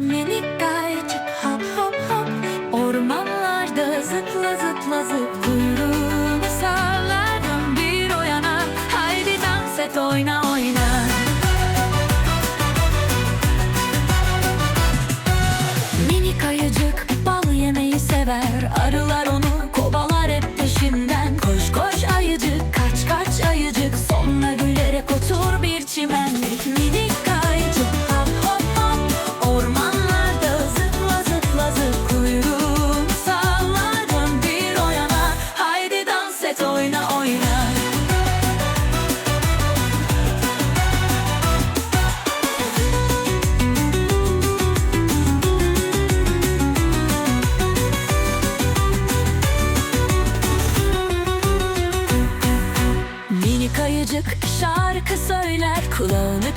Minik ayıcık hop hop hop. Ormanlarda zıpla zıpla zıp Kuyruğunu sallar dön bir o yana. Haydi dans et oyna oyna. Minik ayıcık bal yemeyi sever Arılar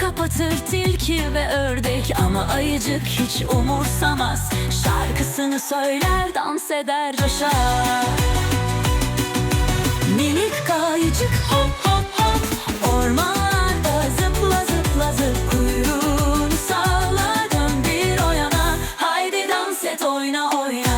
kapatır tilki ve ördek. Ama ayıcık hiç umursamaz. Şarkısını söyler dans eder coşar. Minik ayıcık hop hop hop. Ormanlarda zıpla zıpla zıp Kuyruğunu sallar dön bir o Haydi dans oyna oyna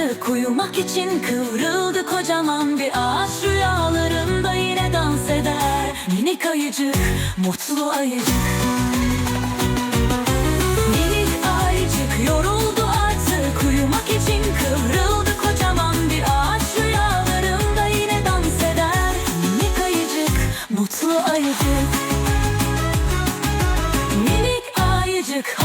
Sırtı kuyumak için kıvrıldı kocaman bir ağaç. Rüyalarında yine dans eder. Minik ayıcık, mutlu ayıcık. Minik ayıcık yoruldu artık. Uyumak için kıvrıldı kocaman bir ağaç. Rüyalarında yine dans eder. Minik ayıcık, mutlu ayıcık. Minik ayıcık